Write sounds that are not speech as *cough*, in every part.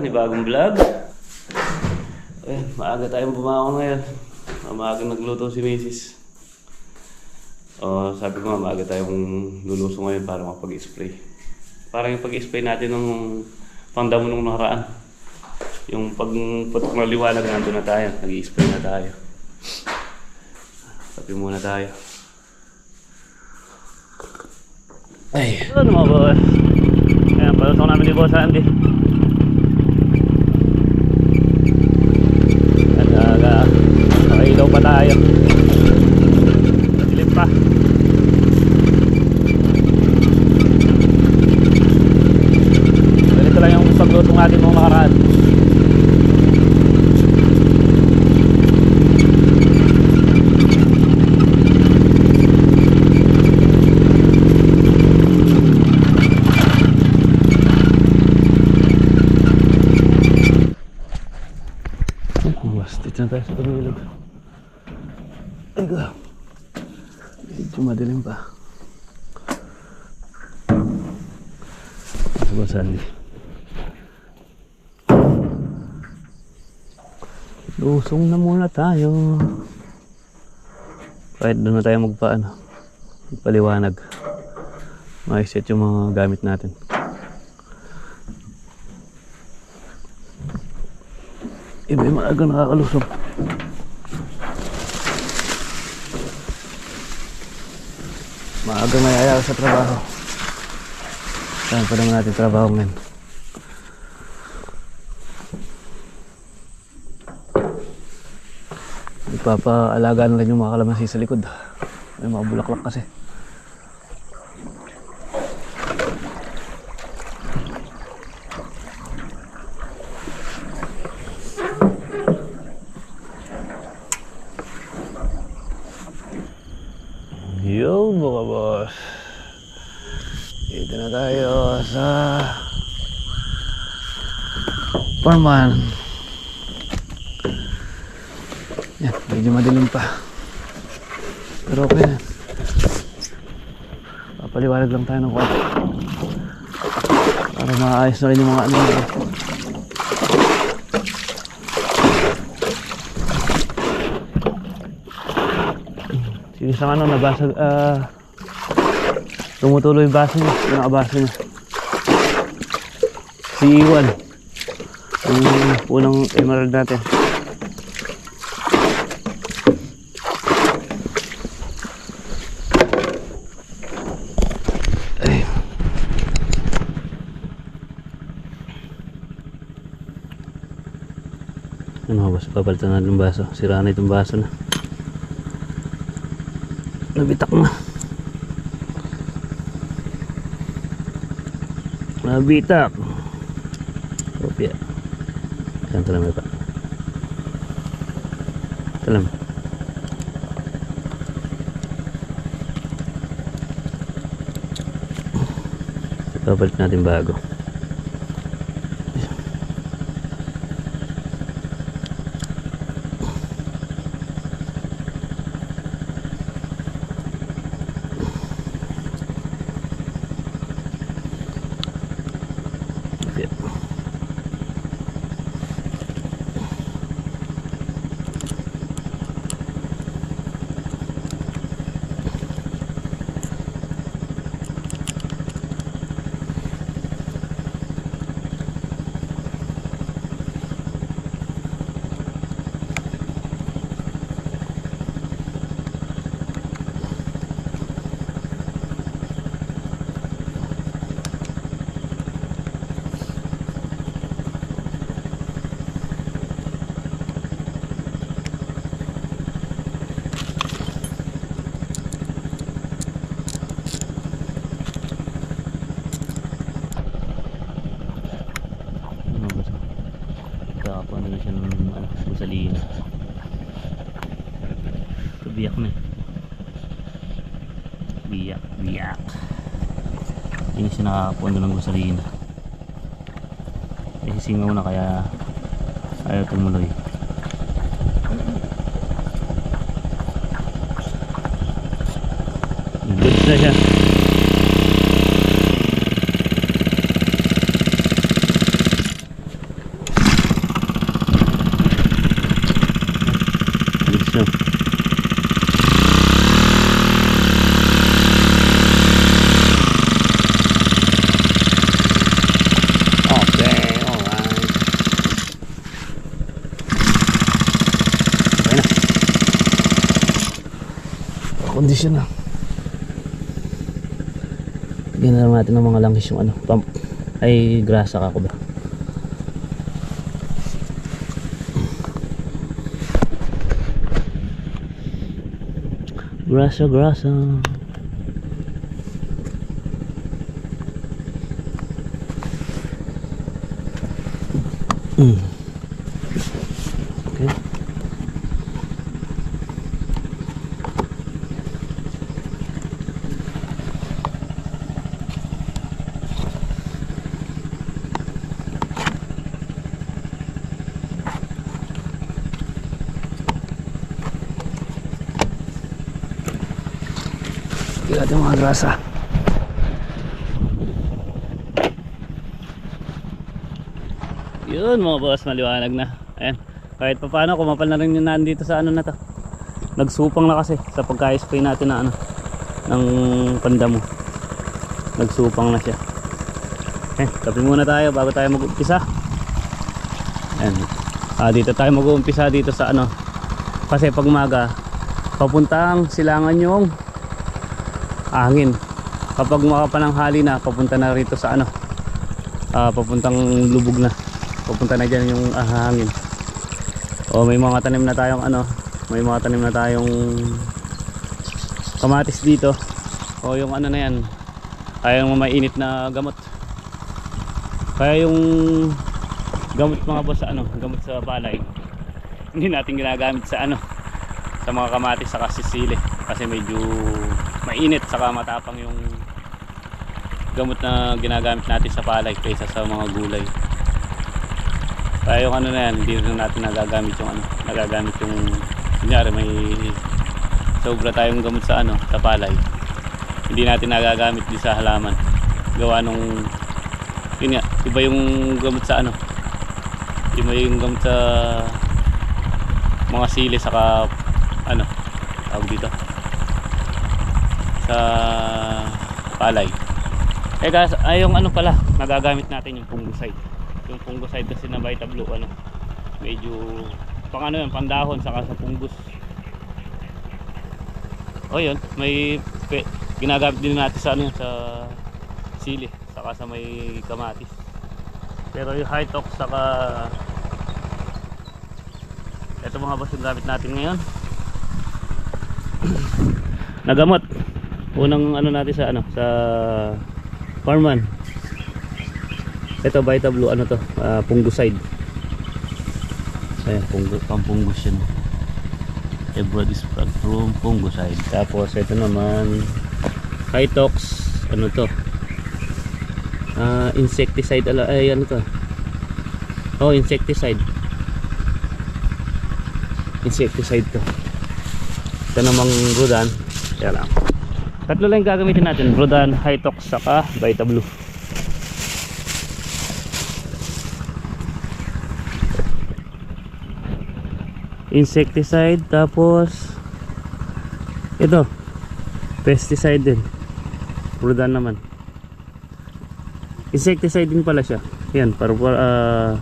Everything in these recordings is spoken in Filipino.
Panibagong vlog. Eh, maaga tayong bumangon ngayon. Maaga nagluto si Mrs. Oh, sabi ko nga, maaga tayong luluso ngayon para makapag-spray. Parang yung pag-spray natin nung pangdamo nung nakaraan. Yung pagputok ng liwanag, nandun na tayo. Nag-spray na tayo. Sabi muna tayo. Ay. Ano mga boss? Ayan, palusok namin ni Boss Andy. At uh, nakailaw pa tayo. Madilim pa. Ganito lang yung pagluto natin mga nakaraan. Mas, dito na tayo sa pagilog. Ay ko. Medyo madilim pa. Sa Sandy. Lusong na muna tayo. Kahit doon na tayo magpaano. Magpaliwanag. Ma-set yung mga gamit natin. Iba yung maaga nakakalusog. Maaga mayayari sa trabaho. Saan pa naman natin trabaho ngayon? Ipapaalagaan lang yung mga kalamansi sa likod. May mga bulaklak kasi. Yo mga boss. Dito na tayo sa Parman. Yan, medyo madilim pa. Pero okay na. Papaliwanag lang tayo ng konti. Para maayos na rin yung mga ano. Yung isang ano, nabasag, ah, tumutuloy yung baso niya, yung nakabaso niya. Si Iwan. Yung unang emerald natin. Papalitan natin yung baso. Sira na itong baso na. Nabitak na. Nabitak. Kopya. Saan talam pa? Talam. Papalit natin bago. Kopya. Ano ba ito? Kakapo na siya ng ano, gusalina. Ito biyak na eh. Biyak, biyak. Hindi siya nakakapundo ng gusalina. Eh, singaw na kaya ayaw tumuloy. Good. Kondisyon na. Bigyan lang natin ng mga langis yung ano, pump. Ay, grasa ka ko ba? Grasa, grasa. Mm. Okay. Natin mga grasa. Yun mga boss, maliwanag na. Ayan. Kahit pa paano, kumapal na rin yung nandito sa ano na to. Nagsupang na kasi sa pagka-spray natin na ano, ng pandamo. Nagsupang na siya. Eh, kape muna tayo bago tayo mag-umpisa. Ayan. Ah, dito tayo mag-uumpisa dito sa ano. Kasi pag umaga, papuntang silangan yung hangin. Kapag makapananghali na, papunta na rito sa ano. Ah, papuntang lubog na. Papunta na dyan yung ah, hangin. O may mga tanim na tayong ano, may mga tanim na tayong kamatis dito. O yung ano na yan, ay yung mainit na gamot. Kaya yung gamot mga boss sa ano, gamot sa palay. Hindi natin ginagamit sa ano, sa mga kamatis sa sisili kasi medyo mainit saka matapang yung gamot na ginagamit natin sa palay kaysa sa mga gulay. Kaya yung ano na yan hindi na natin nagagamit yung ano nagagamit yung kunyari may sobra tayong gamot sa ano sa palay. Hindi natin nagagamit di sa halaman. Gawa nung yun nga iba yung gamot sa ano iba yung gamot sa mga sili saka ano tawag dito sa palay. Eh guys ay yung ano pala nagagamit natin yung fungicide. Yung fungicide kasi na Vita Blue ano medyo pang ano yun pandahon saka sa fungus. O yun may pe, ginagamit din natin sa ano yun, sa sili saka sa may kamatis. Pero yung high tox saka ito mga boss yung gamit natin ngayon. *clears throat* Nagamot unang ano natin sa ano sa farman. Ito Vita Blue ano to? Uh, fungicide ayan punggo, pampunggus yan a broad spectrum fungicide tapos ito naman Hitox ano to? Uh, insecticide ala ay ano to? Oh insecticide. Insecticide to. Ito namang Rodan. Kaya lang tatlo lang gagamitin natin Rodan, Hitox, saka Vita Blue. Insecticide tapos ito pesticide din. Rodan naman. Insecticide din pala siya. Yan para uh,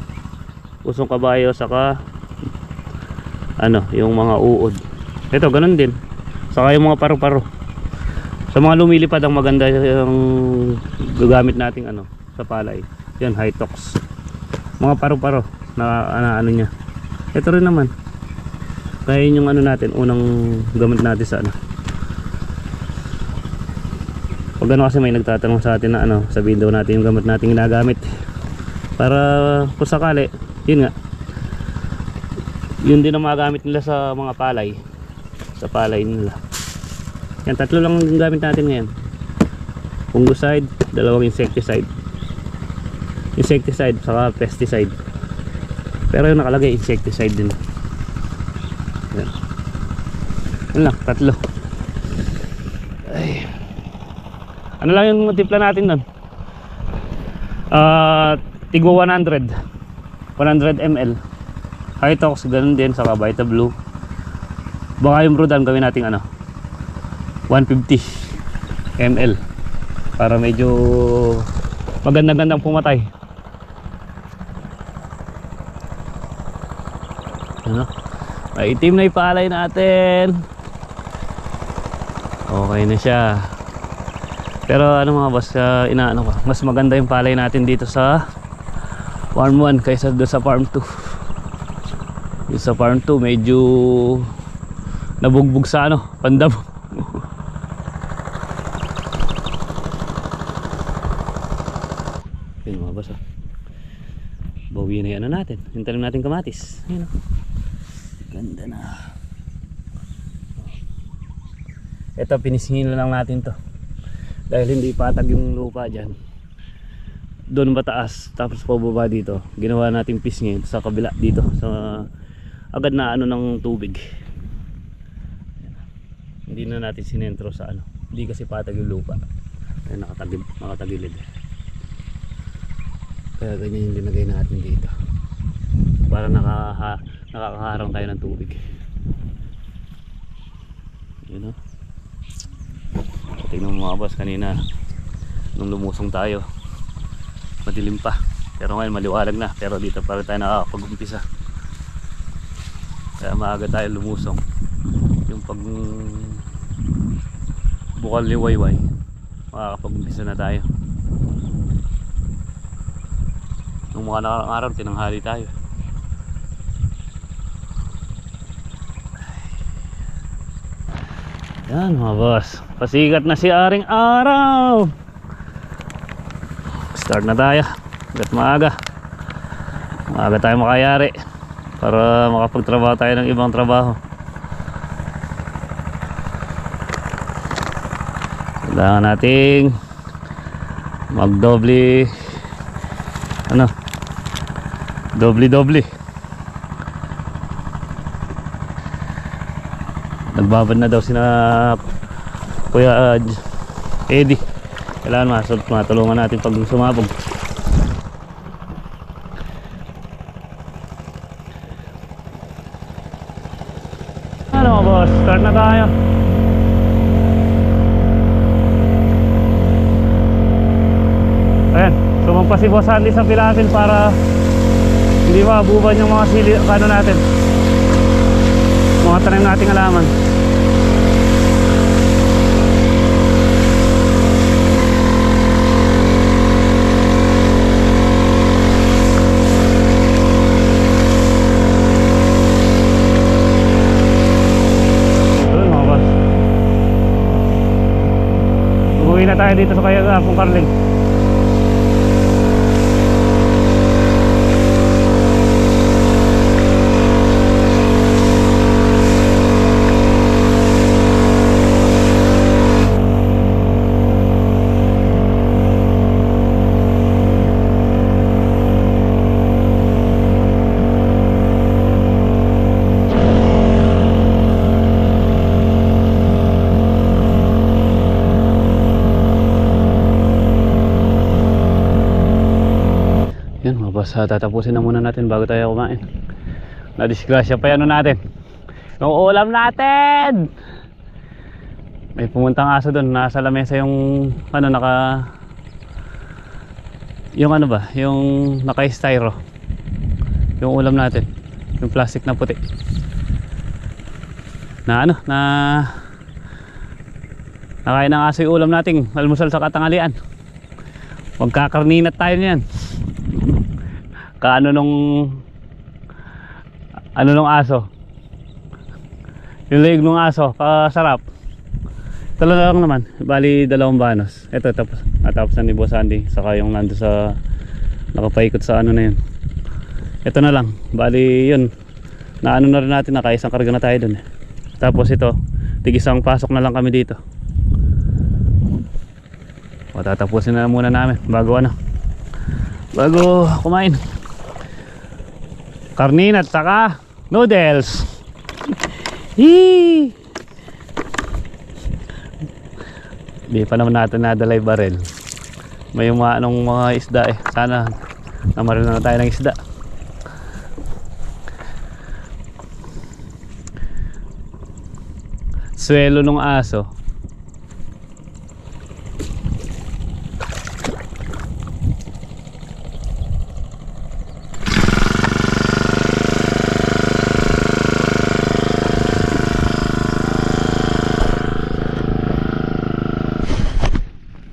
usong kabayo saka ano yung mga uod. Ito ganun din. Saka yung mga paru-paro sa mga lumilipad ang maganda yung gagamit nating ano sa palay. Yan high tox mga paru-paro na, na ano niya. Ito rin naman. Kaya yun yung ano natin unang gamit natin sa ano. Pag ano kasi may nagtatanong sa atin na ano sabihin daw natin yung gamit natin ginagamit. Para kung sakali yun nga. Yun din ang magamit nila sa mga palay. Sa palay nila yan tatlo lang ang gamit natin ngayon. Fungicide dalawang insecticide. Insecticide saka pesticide. Pero yung nakalagay insecticide din. Yan. Lang tatlo. Ay. Ano lang yung timpla natin nun? Ah tigwa 100 100 ml Hitox ganun din saka Vita Blue. Baka yung Rodan gawin natin ano 150 ml para medyo maganda-gandang pumatay ano maitim na ipalay natin Okay na siya. Pero ano mga boss, uh, inaano ko, mas maganda yung palay natin dito sa farm 1 kaysa doon sa farm 2. Yung sa farm 2 medyo nabugbog sa ano, pandam. Yun mga boss ah. Bawi na yan na natin. Yung talim natin kamatis. Yun oh. Ganda na. Ito pinisingin lang natin to. Dahil hindi patag yung lupa dyan. Doon mataas tapos pababa dito. Ginawa natin pisngin sa kabila dito sa agad na ano ng tubig. Hindi na natin sinentro sa ano. Hindi kasi patag yung lupa. Ay nakatagilid, nakatagilid. Kaya ganyan yung linagay natin dito. Para nakaha, nakakaharang tayo ng tubig. Yun o. Tingnan mo mga kanina nung lumusong tayo. Madilim pa. Pero ngayon maliwalag na. Pero dito pa rin tayo nakakapag-umpisa. Kaya maaga tayo lumusong. Yung pag bukal liwayway makakapag-umpisa na tayo. Nung mga nakarang araw, tinanghali tayo. Yan mga boss. Pasikat na si Aring Araw. Start na tayo. Hanggat maaga. Maaga tayo makayari. Para makapagtrabaho tayo ng ibang trabaho. Kailangan nating magdoble ano doble doble nagbabad na daw sina Kuya uh, Eddie. Kailangan masot matulungan natin pag sumabog. Ano boss? Start na tayo. Ayan sumampa si Boss Andy sa pilafil para hindi maabuban yung mga sili ano natin. Mga tanim nating alaman Ayun, mga boss. Uwi na tayo dito sa kaya uh, Pong Ah, tatapusin na muna natin bago tayo kumain. Na-disgrasya pa yan ano natin. Yung ulam natin! May pumuntang aso doon, nasa lamesa yung ano naka yung ano ba, yung naka-styro. Yung ulam natin, yung plastic na puti. Na ano, na nakain ng aso yung ulam nating almusal sa katangalian. Magkakarninat tayo niyan kaano nung ano nung aso? Yung leeg nung aso kasarap. Ito lang naman. Bali dalawang banos. Ito tapos natapos na ni Boss Andy. Saka yung nando sa nakapaikot sa ano na yun. Ito na lang. Bali yun. Na ano na rin natin nakaisang karga na tayo dun eh. tapos ito tigisang pasok na lang kami dito. O tatapusin na muna namin bago ano bago kumain karnin at saka noodles. Hii! Di pa naman natin nadala yung baril. May mga anong mga isda eh. Sana namaril na tayo ng isda. Swelo ng aso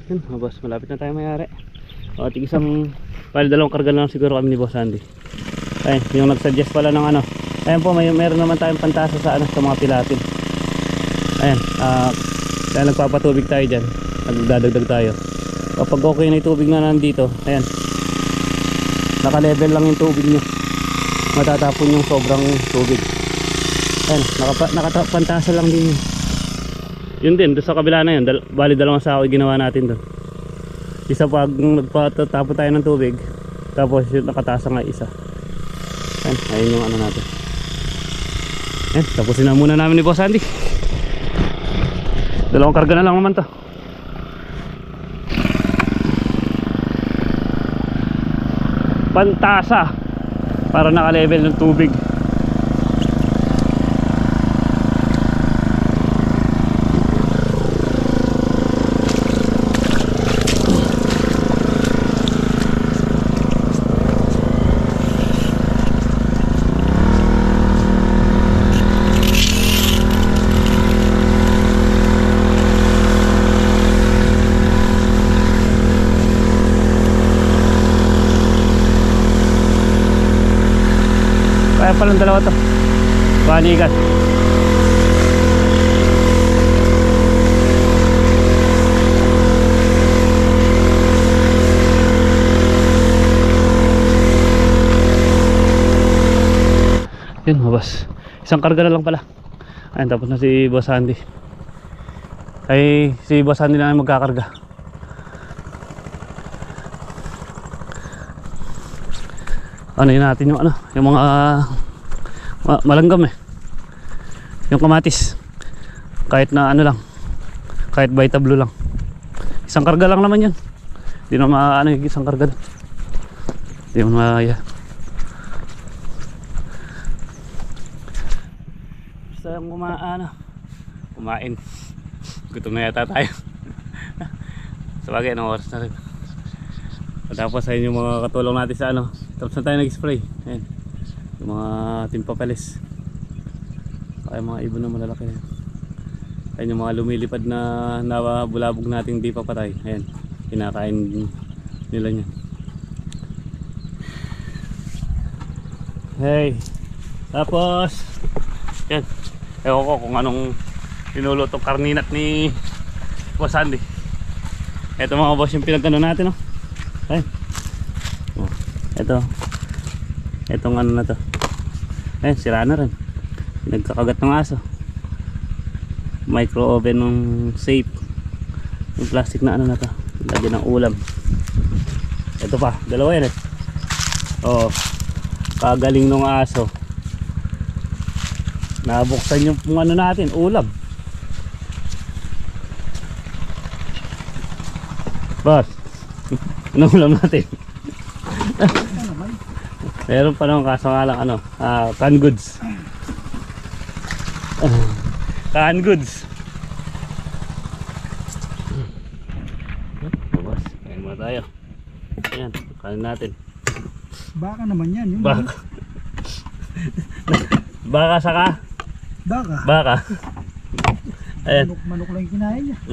Yan, mga boss, malapit na tayo mayari. O, tig isang, pala dalawang karga lang siguro kami ni Boss Andy. Ayun, yung nag-suggest pala ng ano. Ayun po, may meron naman tayong pantasa sa ano, sa mga pilatin. Ayun, ah, kaya nagpapatubig tayo dyan. Nagdadagdag tayo. Kapag okay na yung tubig na nandito, ayan. Naka-level lang yung tubig nyo. Matatapon yung sobrang tubig. Ayan, nakapa, nakapantasa lang din yun. Yun din, doon sa kabila na yun. Dal bali dalawang sako ginawa natin doon. Isa pag nagpatapon tayo ng tubig. Tapos yung nakatasa nga isa. Ayan, ayun yung ano natin. Ayan, tapusin na muna namin ni Boss Andy. Dalawang karga na lang naman to. Pantasa para naka-level ng tubig. Kaya palang dalawa to. Panigan. Yun, mabas. Isang karga na lang pala. Ayun, tapos na si Boss Andy. Ay, si Boss Andy na magkakarga. Ano yun natin yung ano yung mga ma- malanggam eh. Yung kamatis. Kahit na ano lang. Kahit Vita Blue lang. Isang karga lang naman yun. Hindi na maano yung isang karga doon hindi mo maya basta yung kuma ano kumain. Gutom na yata tayo. *laughs* Sabagay anong oras na rin? Tapos ayun yung mga katulong natin sa ano tapos na tayo nag-spray. Ayun yung mga timpapalis ay mga ibon na malalaki. Na ayun yung mga lumilipad na nabulabog nating di pa patay ayun kinakain nila niya. Hey. Tapos. Yan ewan ko kung anong pinulutong karninat ni Boss Andy. Eto mga boss yung pinagano natin. Oh, ito. Itong ano na to. Ayun, sira na rin. Nagkakagat ng aso. Micro oven ng safe. Yung plastic na ano na to. Lagyan ng ulam. Ito pa, dalawa yan eh. Oh, kagaling ng aso. Nabuksan yung ano natin, ulam. Boss. *laughs* Anong ulam natin? *laughs* Meron pa naman kaso nga lang ano, ah, canned goods. *laughs* canned goods. Boss, kain muna tayo. Ayan, kain natin. Baka naman yan. Yung Baka. *laughs* Baka saka. Baka. Baka. Ayan. Manok, manok lang kinain niya. *laughs*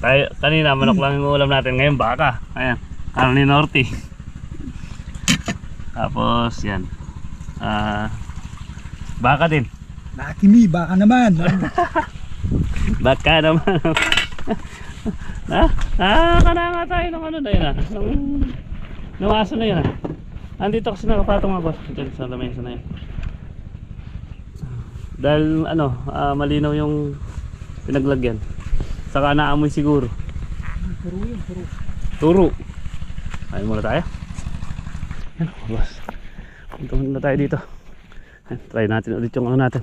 Tayo, kanina manok lang yung ulam natin. Ngayon baka. Ayan. Karni Norte. Tapos yan. Ah, baka din. Nakimi, baka naman. *laughs* Baka naman. ha? *laughs* Ah, kana nga tayo ng ano na yun ah. Ng, ng aso na yun ah. Andito kasi nakapatong nga boss. Diyan sa lamesa na yun. Dahil ano, ah, malinaw yung pinaglagyan. Saka naamoy siguro. puro yun, puro. Turo. Ayun muna tayo. Yan, boss. Punta muna tayo dito. Yan, try natin ulit yung ano natin.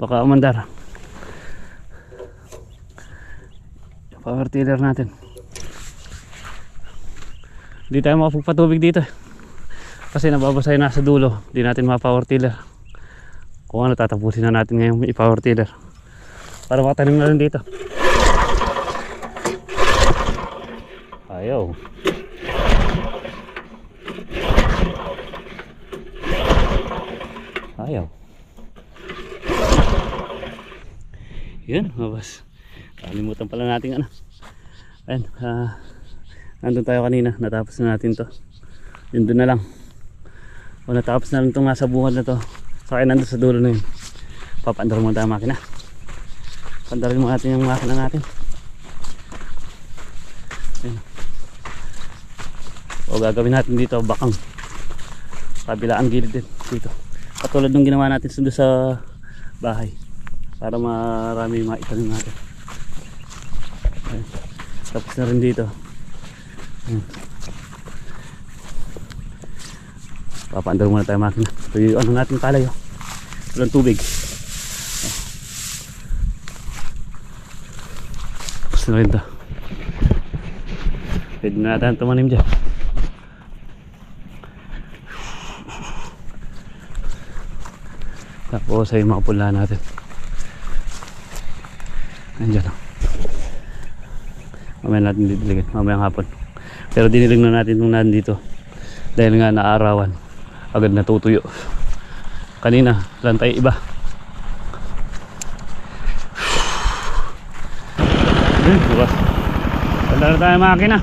Baka umandar. Yung power tiller natin. Hindi tayo makapagpatubig dito. eh. Kasi nababasay na sa dulo. Hindi natin ma-power tiller. Kung ano, tatapusin na natin ngayon i-power tiller. Para makatanim na rin dito. Ayaw. Ayaw. Yan, mabas. Kalimutan pala natin ano. Ayun, ah, nandun tayo kanina. Natapos na natin to. Yun doon na lang. O natapos na lang itong nasa bungad na to. Sa akin nandun sa dulo na yun. Papandarin mo tayo makina. Pandarin mo natin yung makina natin. Ayun. O gagawin natin dito bakang. Kabilaan gilid din dito. Katulad ng ginawa natin sundo sa bahay. Para marami maitanim natin. Ayun. Tapos na rin dito. Papaandar muna tayo makina. Ito yung ano natin palay oh. Walang tubig. Tapos na rin to. Pwede na natin tumanim dyan. Tapos ay mga pula natin. Andiyan oh. Mamaya natin didiligan. Mamaya hapon. Pero dinilig na natin nung nandito. Dahil nga naarawan. Agad natutuyo. Kanina, lantay iba. Ayun, bukas. Wala na tayo makina.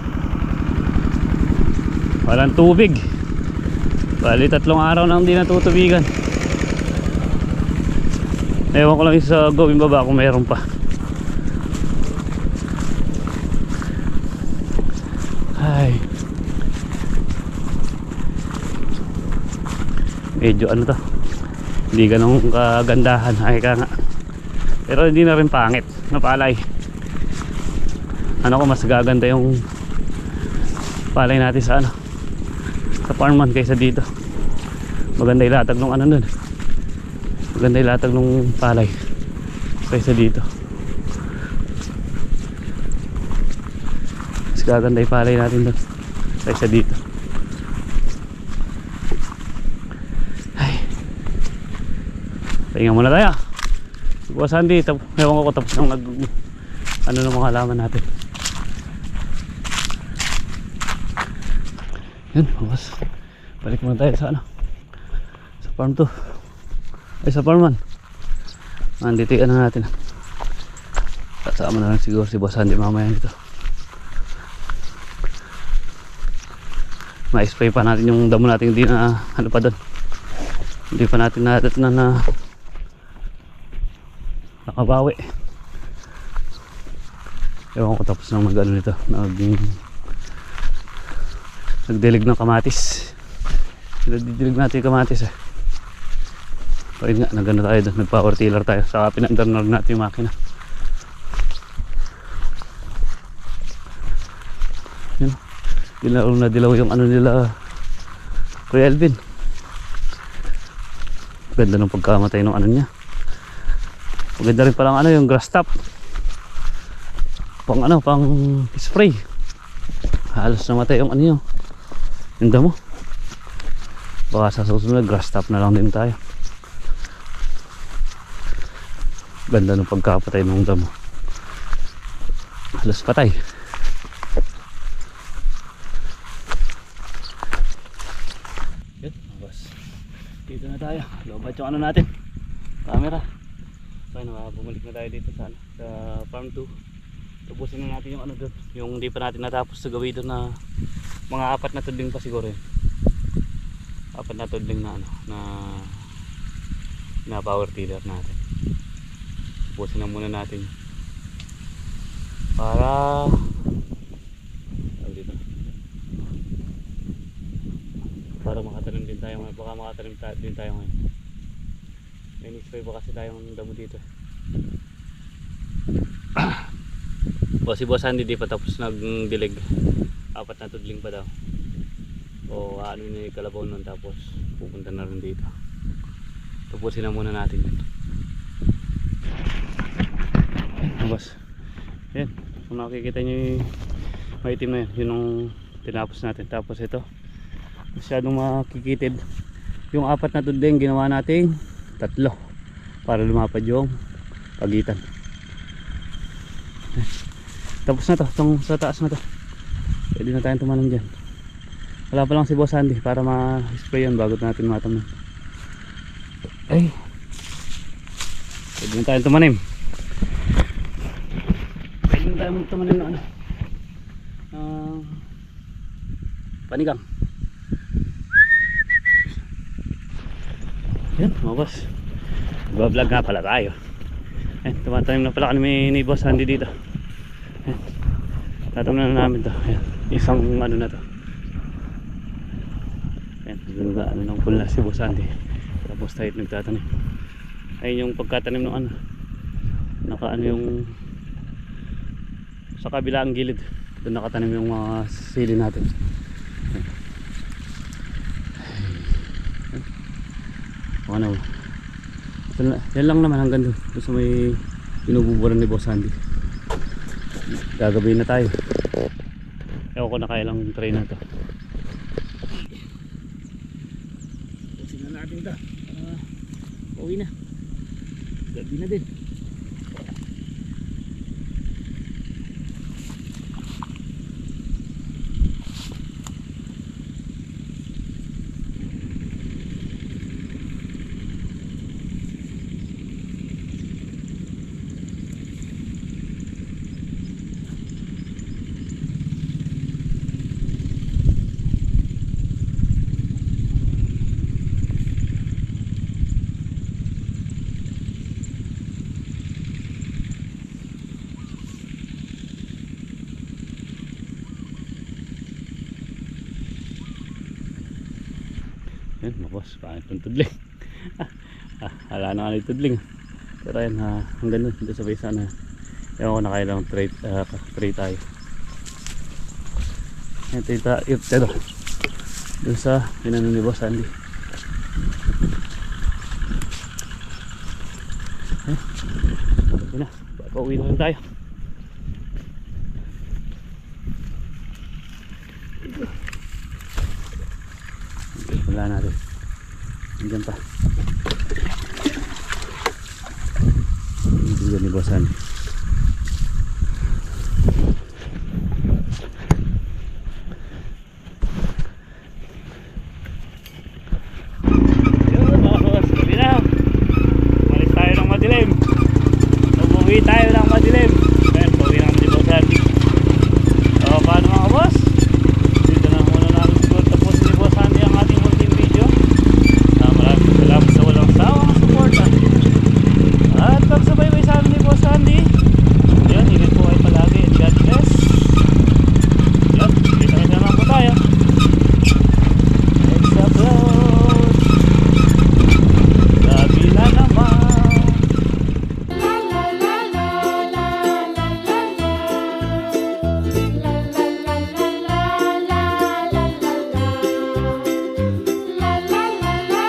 Walang tubig. Bali tatlong araw na hindi natutubigan. Ewan ko lang yung sa gawin baba kung meron pa. Ay. Medyo ano to. Hindi ganun kagandahan. Ay ka nga. Pero hindi na rin pangit. Napalay. Ano ko mas gaganda yung palay natin sa ano. Sa farman kaysa dito. Maganda ilatag nung ano nun. Maganda ilatag nung palay kaysa dito. Mas gaganda palay natin doon kaysa dito. Ay. Pahinga muna tayo. Bukas Sandy, tap, ewan ko tapos nang nag ano ng mga halaman natin. Yun, bukas. Balik muna tayo sa ano. Sa farm 2. Ay, sa farm 1. Nandito yung ano natin. Kasama na lang siguro si Boss Andy mamaya dito. Ma-spray pa natin yung damo natin hindi na ano pa doon. Hindi pa natin natin na na nakabawi. Ewan ko tapos nang mag ano nito. Nag nagdilig ng kamatis. Nagdidilig natin yung kamatis eh. Ayun nga, nagano tayo doon. Nag power tiller tayo. Saka pinandar na rin natin yung makina. Yun. Dilaw na dilaw yung ano nila. Kuya Elvin. Ganda ng pagkamatay ng ano niya. Maganda rin palang ano yung grass top. Pang ano, pang spray. Halos namatay yung ano yun. Yung damo. Baka sa susunod grass top na lang din tayo. Ganda ng pagkapatay ng damo. Halos patay. Dito na tayo. Lobat yung ano natin. Camera. So, ano, ah, bumalik na tayo dito sa, ano, sa farm 2. Tubusin na natin yung ano doon. Yung hindi pa natin natapos sa gawin doon na mga apat na tudling pa siguro yun. Apat na tudling na ano, na na power tiller natin. Tubusin na muna natin. Para dito. Para makatanim din tayo ngayon. Baka makatanim ta- din tayo ngayon. May ni-spray ba kasi tayong damo dito. *coughs* O si Boss Andy di pa tapos nagdilig. Apat na tudling pa daw. O ano ni kalabaw nun tapos pupunta na rin dito. Tapusin na muna natin yun. Boss. Yan. Kung nakikita nyo yung maitim na yun, yun ang tinapos natin. Tapos ito, masyadong makikitid. Yung apat na tudling ginawa nating tatlo para lumapad yung pagitan. Tapos na to, itong sa taas na to. Pwede na tayong tumanong dyan. Wala pa lang si Boss Andy para ma-spray yun bago natin mataman. Ay. Pwede na tayong tumanim. Pwede na tayong tumanim na ano. Ah, panigang. Yan, mga boss. Nagbablog nga pala tayo. Eh, tumatanim na pala kami ni Boss Andy dito. Eh, tatamnan na namin to. Ayan, isang ano na to. Ayan, ganda ano ng pula si Boss Andy. Tapos tayo nagtatanim. Ayun yung pagkatanim ng ano. Naka ano yung sa kabilang gilid. Doon nakatanim yung mga sili natin. Ano. Yan, la- yan lang naman hanggang doon. Doon sa may pinububuran ni Boss Andy. Gagabihin na tayo. Ewan ko na kaya lang try na to. Kasi na natin ito. Ah, uwi na. Gabi na din. Makos, pangit ng tudling. *laughs* ah, wala na yung tudling. Pero yan, ah, hanggang doon, doon sa base na. Ewan ko na kaya lang tray, ah, tray tayo. Tray tayo. Yun, ito. Doon sa pinano ni Boss Andy. Eh, yun na, pauwi na lang tayo.